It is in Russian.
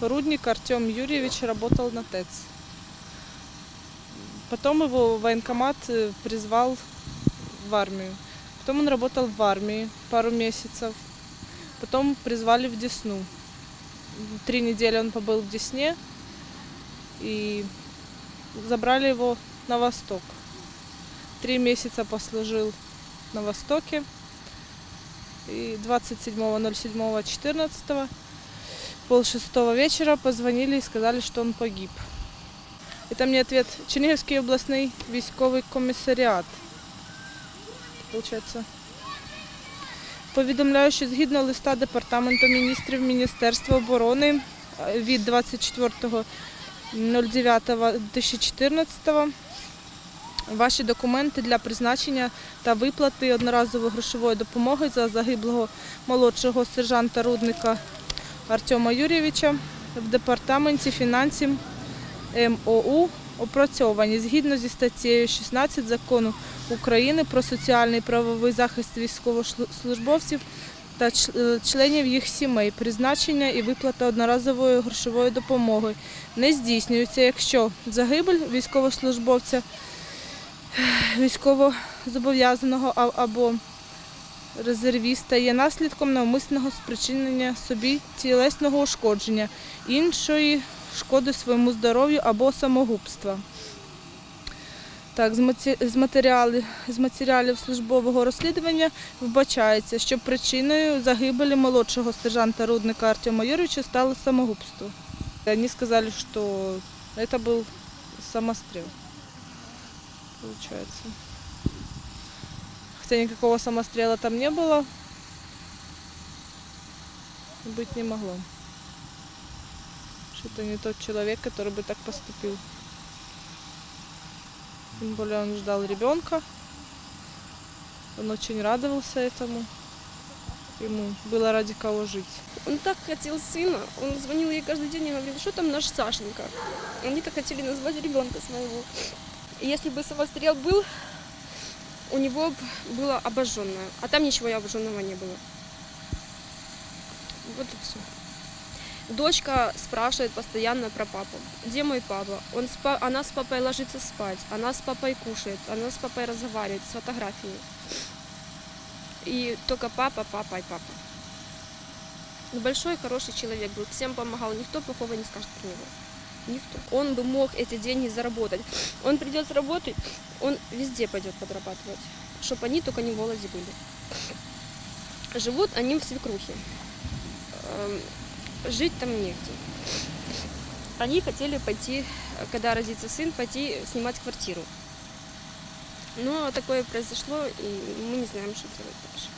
Рудник Артем Юрьевич работал на ТЭЦ. Потом его военкомат э, призвал в армию. Потом он работал в армии пару месяцев. Потом призвали в Десну. Три недели он побыл в Десне. И забрали его на восток. Три месяца послужил на востоке. И 27.07.14 пол шестого вечера позвонили и сказали, что он погиб. Это мне ответ Черниговский областный військовий комісаріат. Получается. Повідомляю, що згідно листа Департаменту міністрів Міністерства оборони е, від 24.09.2014 ваші документи для призначення та виплати одноразової грошової допомоги за загиблого молодшого сержанта рудника Артема Юрійовича в департаменті фінансів МОУ опрацьовані. Згідно зі статтею 16 закону України про соціальний правовий захист військовослужбовців та членів їх сімей, призначення і виплата одноразової грошової допомоги не здійснюються, якщо загибель військовослужбовця, військовозобов'язаного або резервіста є наслідком навмисного спричинення собі тілесного ушкодження, іншої шкоди своєму здоров'ю або самогубства. Так, з, маті... з, матеріалів службового розслідування вбачається, що причиною загибелі молодшого сержанта рудника Артема Юрійовича стало самогубство. Вони сказали, що це був самостріл. Получается. Хотя никакого самострела там не было. Быть не могло. Что это не тот человек, который бы так поступил. Тем более он ждал ребенка. Он очень радовался этому. Ему было ради кого жить. Он так хотел сына, он звонил ей каждый день и говорил, что там наш Сашенька. Они так хотели назвать ребенка своего. И если бы самострел был, у него было обожженное, а там ничего обожженного не было. Вот и все. Дочка спрашивает постоянно про папу. Где мой папа? Он с па- Она с папой ложится спать, она с папой кушает, она с папой разговаривает с фотографией. И только папа, папа и папа. Большой, хороший человек был, всем помогал, никто плохого не скажет про него. Он бы мог эти деньги заработать. Он придет с работы, он везде пойдет подрабатывать, чтобы они только не в голоде были. Живут они в свекрухе. Эм, Жить там негде. Они хотели пойти, когда родится сын, пойти снимать квартиру. Но такое произошло, и мы не знаем, что делать дальше.